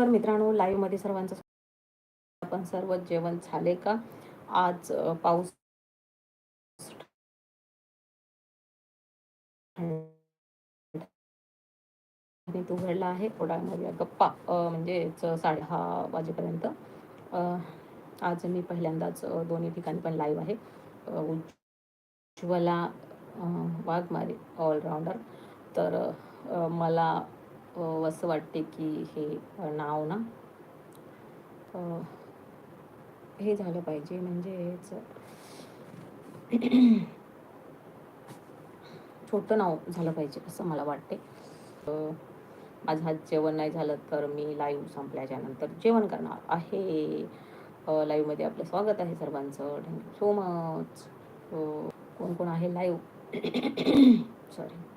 नमस्कार मित्रांनो लाईव्हमध्ये सर्वांचं आपण सर्व जेवण झाले का? आज पाऊस थंडीत उघडला आहे. थोडा गप्पा म्हणजेच साडेहा वाजेपर्यंत. आज मी पहिल्यांदाच दोन्ही ठिकाणी पण लाईव्ह आहे. उज्ज्वला वाघमारी वाघमारे ऑलराऊंडर तर मला असं वाटते की हे नाव ना हे झालं पाहिजे. म्हणजेच छोटं नाव झालं पाहिजे असं मला वाटते. माझं आज जेवण नाही झालं तर मी लाईव्ह संपल्याच्या नंतर जेवण करणार आहे. लाईव्हमध्ये आपलं स्वागत आहे सर्वांचं. थँक्यू सो मच कोण कोण आहे लाईव्ह सॉरी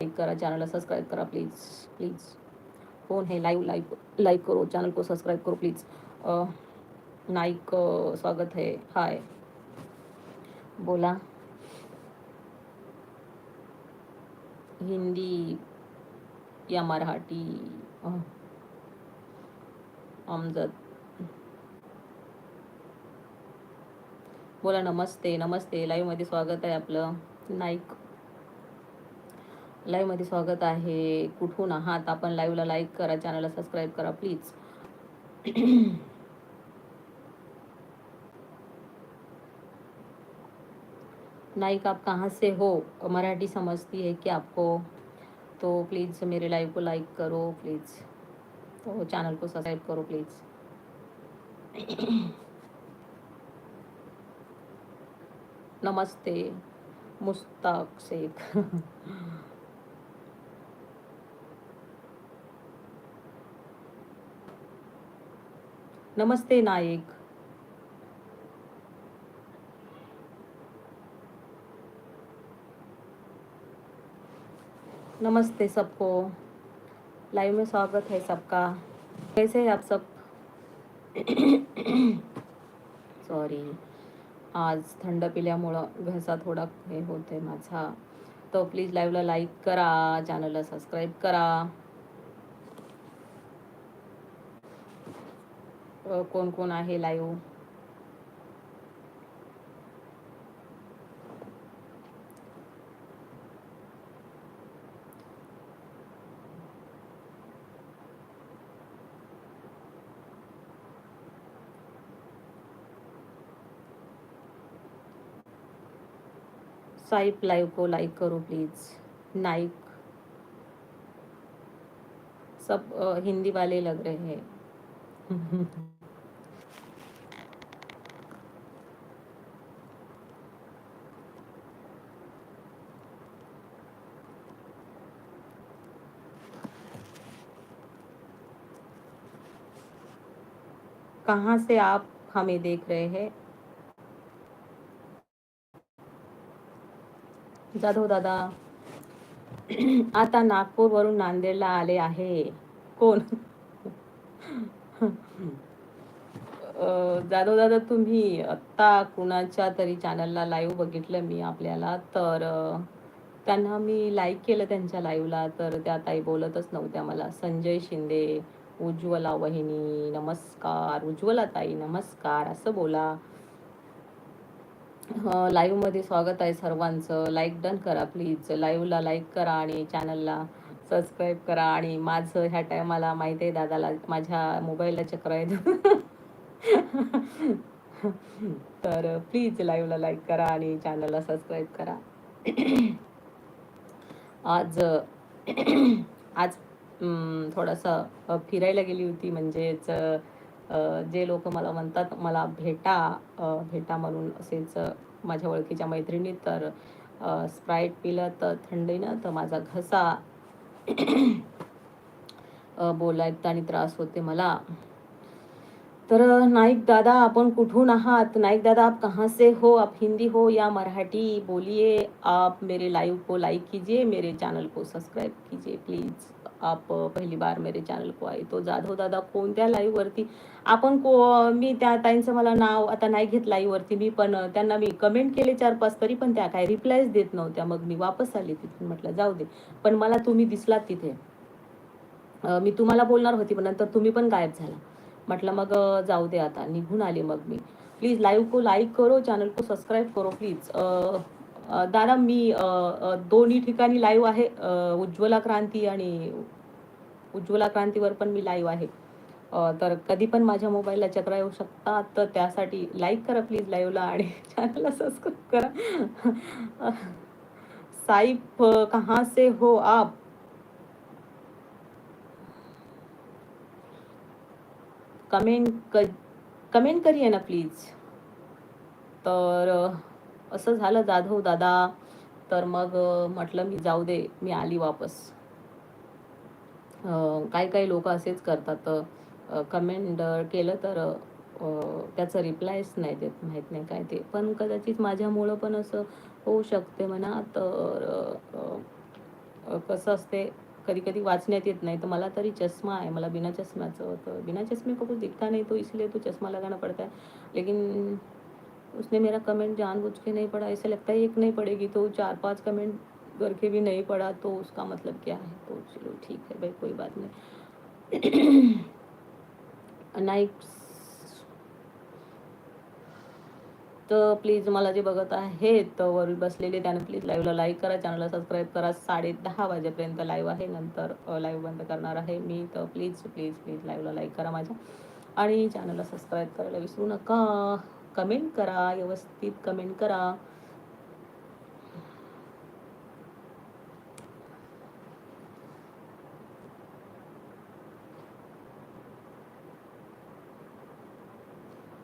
लाइक करा चैनल सब्सक्राइब करा प्लीज प्लीज फोन है लाइव लाइव लाइक करो चैनल को सब्सक्राइब करो प्लीज नाइक स्वागत है हाय बोला. हिंदी या मराठी अमजद बोला नमस्ते नमस्ते. लाईव्हमध्ये स्वागत आहे आपलं. नाईक लाईव्हमध्ये स्वागत आहे. कुठून आहात? आपण लाईव्हला लाईक करा चॅनलला सबस्क्राईब करा प्लीज नाइक आप कहाँ से हो? मराठी समझती है की आपको? तो प्लीज़ मेरे लाइव को लाइक करो प्लीज़ तो चैनल को सब्सक्राइब करो प्लीज़ नमस्ते मुस्ताक शेख. नमस्ते नायक नमस्ते सबको. लाइव में स्वागत है सबका. कैसे हैं आप सब? सॉरी आज थंड पिल्यामुळं घसा थोडा हे होते माझा. तो प्लीज लाईव्हला लाईक करा चॅनलला सबस्क्राईब करा. कोण कोण आहे साइप लाइव को लाइक करो प्लीज़ नाइक सब हिंदी वाले लग रहे हैं. कहाँ से आप हमें देख रहे हैं? जाधव दादा आता नागपूरवरून नांदेडला आले आहे. कोण? जाधव दादा तुम्ही आत्ता कुणाच्या तरी चॅनलला लाईव्ह बघितलं मी आपल्याला तर त्यांना मी लाईक केलं त्यांच्या लाईव्हला तर त्या ताई बोलतच नव्हत्या मला. संजय शिंदे उज्ज्वला वहिनी नमस्कार उज्ज्वला ताई नमस्कार असं बोला. लाईव्हमध्ये स्वागत आहे सर्वांचं. लाईक डन करा प्लीज लाईव्हला लाईक करा आणि चॅनलला सबस्क्राईब करा. आणि माझं ह्या टायमाला माहिती आहे दादाला माझ्या मोबाईलला चक्र आहेत. तर प्लीज लाईव्हला लाईक करा आणि चॅनलला सबस्क्राईब करा. आज आज थोडंसं फिरायला गेली होती. म्हणजेच जे लोक मला म्हणतात मला भेटा भेटा म्हणून असेच माझ्या ओळखीच्या मैत्रिणी. तर स्प्राईट पिलं तर थंडीनं तर माझा घसा बोलायत आणि त्रास होते मला. तर नाईक दादा आपण कुठून आहात? नाईक दादा आप कहाँ से हो? आप हिंदी हो या मराठी? बोलिए आप मेरे लाइव को लाइक कीजिए मेरे चैनल को सब्सक्राइब कीजिए प्लीज आप पहिली बार मेरे चॅनल को आहे तो जाधव दादा कोणत्या लाईव्हवरती आपण को मी त्या ताईंचं मला नाव आता नाही घेत लाईव्हवरती मी पण त्यांना मी कमेंट केले चार पाच तरी पण त्या काय रिप्लायच देत नव्हत्या. मग मी वापस आले तिथून म्हटलं जाऊ दे. पण मला तुम्ही दिसलात तिथे. मी तुम्हाला बोलणार होती पण नंतर तुम्ही पण गायब झाला. म्हटलं मग जाऊ दे आता. निघून आले मग मी. प्लीज लाईव्ह को लाईक करो चॅनल को सबस्क्राईब करो प्लीज दादा मी अं, दोन्ही ठिकाणी लाईव्ह आहे. उज्ज्वला क्रांती आणि उज्ज्वला क्रांतीवर पण मी लाईव्ह आहे. तर कधी पण माझ्या मोबाईलला चक्र येऊ शकतात तर त्यासाठी लाईक करा प्लीज लाईव्हला आणि चॅनलला सबस्क्राईब करा. साईप कहाँ से हो आप? कमेंट कमेंट करिए ना प्लीज तर असं झालं जाधव दादा. तर मग म्हटलं मी जाऊ दे मी आली वापस. काही काही लोक असेच करतात. कमेंट केलं तर त्याचं रिप्लायच नाही देत माहीत नाही काय ते. पण कदाचित माझ्यामुळं पण असं होऊ शकते म्हणा. तर कसं असते कधी कधी वाचण्यात येत नाही. तर मला तरी चष्मा आहे. मला बिना चष्म्याचं होतं बिना चष्मे को कुछ दिखता नाही तो इसलिए तो चष्मा लगाना पड़ता है. लेकिन उसने मेरा कमेंट जानबूझ के नहीं पढ़ा ऐसा लगता है एक नहीं पढ़ेगी तो चार पांच कमेंट करके भी नहीं पढ़ा तो उसका मतलब क्या है? तो चलो ठीक है भाई कोई बात नहीं। नाईक तर प्लीज मला जे बघत आहेत वर बसलेले त्यानं प्लीज लाईव्हला लाईक करा चॅनलला सबस्क्राईब करा. साडे दहा वाजेपर्यंत लाईव्ह आहे नंतर लाईव्ह बंद करणार आहे मी तर प्लीज प्लीज प्लीज लाईव्हला लाईक करा माझ्या. आणि चॅनलला सबस्क्राईब करायला विसरू नका. कमेंट करा व्यवस्थित कमेंट करा.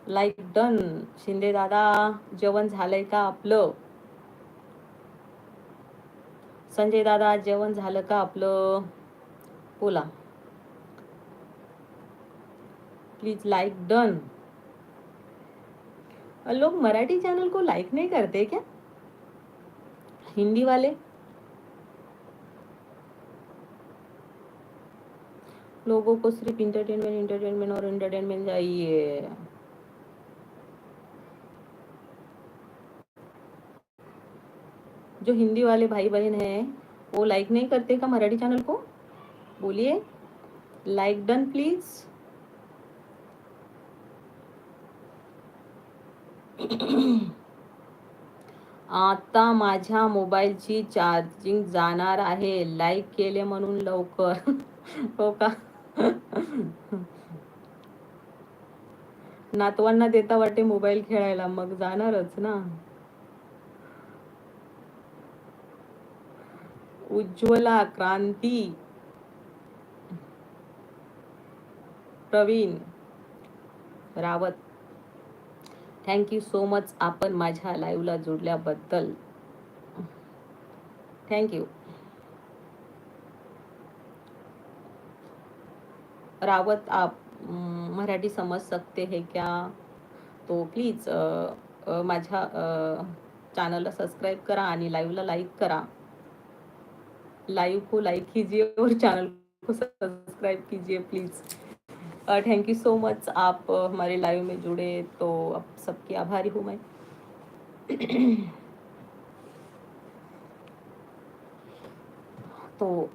लाईक डन शिंदे दादा जेवण झालंय का आपलं? संजय दादा जेवण झालं का आपलं? बोला. प्लीज लाईक डन लोग मराठी चैनल को लाइक नहीं करते क्या? हिंदी वाले? लोगों को सिर्फ़ इंटरटेनमेंट इंटरटेनमेंट और इंटरटेनमेंट चाहिए। जो हिंदी वाले भाई बहन हैं, वो लाइक नहीं करते का मराठी चैनल को? बोलिए लाइक डन प्लीज़ आता माझ्या मोबाईलची चार्जिंग जाणार आहे. लाईक केले म्हणून लवकर. हो का? नातवांना देता वाटे मोबाईल खेळायला. मग जाणारच ना. Ujjwala Kranti. Praveen Rawat. Thank you so much आपण माझ्या लाईव्हला जोडल्याबद्दल. थँक्यू रावत आप मराठी समज सकते है क्या? तो प्लीज माझ्या चॅनलला सबस्क्राईब करा आणि लाईव्हला लाईक करा. लाइव को लाइक कीजिए और चैनल को सब्सक्राइब कीजिए please thank you so much आप हमारे लाइव में जुड़े तो आप सबकी आभारी हूँ मैं। तो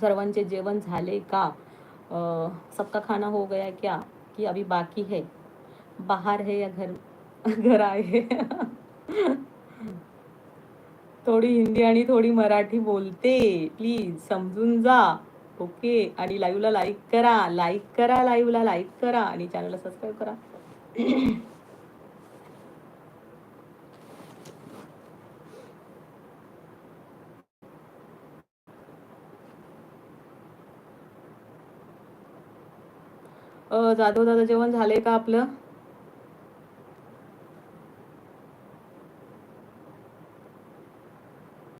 सर्वांचे जेवण झाले का? सबका खाना हो गया क्या? कि अभी बाकी है? बाहर है या घर? घर आए थोडी हिंदी आणि थोडी मराठी बोलते. प्लीज समजून जा. ओके? आणि लाईव्हला लाईक करा. लाईक करा लाईव्हला लाईक करा. आणि चॅनलला सबस्क्राईब करा. जाधव दादा जेवण झाले का आपलं?